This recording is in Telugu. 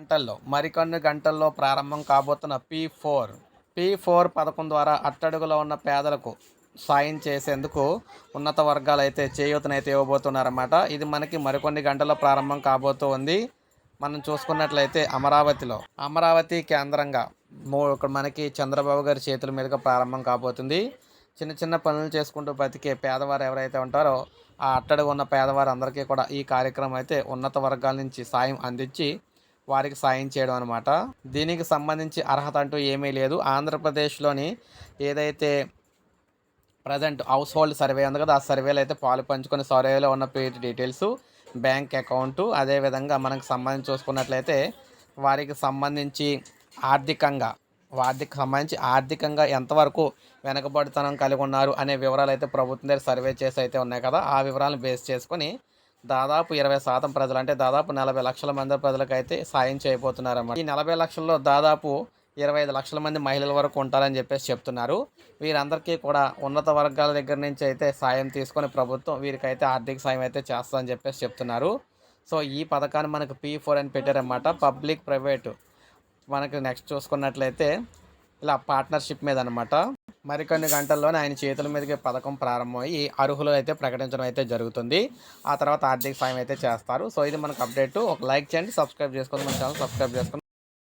గంటల్లో మరికొన్ని గంటల్లో ప్రారంభం కాబోతున్న పీ ఫోర్. పీ ఫోర్ పథకం ద్వారా అట్టడుగులో ఉన్న పేదలకు సాయం చేసేందుకు ఉన్నత వర్గాలు అయితే చేయూతనైతే ఇవ్వబోతున్నారన్నమాట. ఇది మనకి మరికొన్ని గంటల్లో ప్రారంభం కాబోతూ ఉంది. మనం చూసుకున్నట్లయితే అమరావతిలో అమరావతి కేంద్రంగా మూ ఇక్కడ మనకి చంద్రబాబు గారి చేతుల మీదుగా ప్రారంభం కాబోతుంది. చిన్న చిన్న పనులు చేసుకుంటూ బతికే పేదవారు ఎవరైతే ఉంటారో ఆ అట్టడుగు ఉన్న పేదవారు అందరికీ కూడా ఈ కార్యక్రమం అయితే ఉన్నత వర్గాల నుంచి సాయం అందించి వారికి సాయం చేయడం అనమాట దీనికి సంబంధించి అర్హత అంటూ ఏమీ లేదు. ఆంధ్రప్రదేశ్లోని ఏదైతే ప్రజెంట్ హౌస్ హోల్డ్ సర్వే ఉంది కదా ఆ సర్వేలో అయితే పాలు పంచుకొని సర్వేలో ఉన్న పేరు డీటెయిల్స్ బ్యాంక్ అకౌంటు అదేవిధంగా మనకు సంబంధించి చూసుకున్నట్లయితే వారికి సంబంధించి ఆర్థికంగా వారికి సంబంధించి ఆర్థికంగా ఎంతవరకు వెనకబడితనం కలిగి ఉన్నారు అనే వివరాలు అయితే ప్రభుత్వం దగ్గర సర్వే చేసి అయితే ఉన్నాయి కదా ఆ వివరాలను బేస్ చేసుకొని దాదాపు ఇరవై శాతం ప్రజలు అంటే దాదాపు నలభై లక్షల మంది ప్రజలకు అయితే సాయం చేయబోతున్నారన్నమాట. ఈ నలభై లక్షల్లో దాదాపు ఇరవై ఐదు లక్షల మంది మహిళల వరకు ఉంటారని చెప్పేసి చెప్తున్నారు. వీరందరికీ కూడా ఉన్నత వర్గాల దగ్గర నుంచి అయితే సాయం తీసుకొని ప్రభుత్వం వీరికైతే ఆర్థిక సాయం అయితే చేస్తుందని చెప్పేసి చెప్తున్నారు. సో ఈ పథకాన్ని మనకు పీ ఫోర్ అని పెట్టారన్నమాట. Public private. మనకి నెక్స్ట్ చూసుకున్నట్లయితే ఇలా పార్ట్నర్షిప్ మీద అనమాట మరికొన్ని గంటల్లోనే ఆయన చేతుల మీదకి పథకం ప్రారంభమయ్యి అర్హులు అయితే ప్రకటించడం అయితే జరుగుతుంది. ఆ తర్వాత ఆర్థిక సాయం అయితే చేస్తారు. సో ఇది మనకు అప్డేట్. ఒక లైక్ చేయండి సబ్స్క్రైబ్ చేసుకోండి మన ఛానల్ సబ్స్క్రైబ్ చేసుకోండి.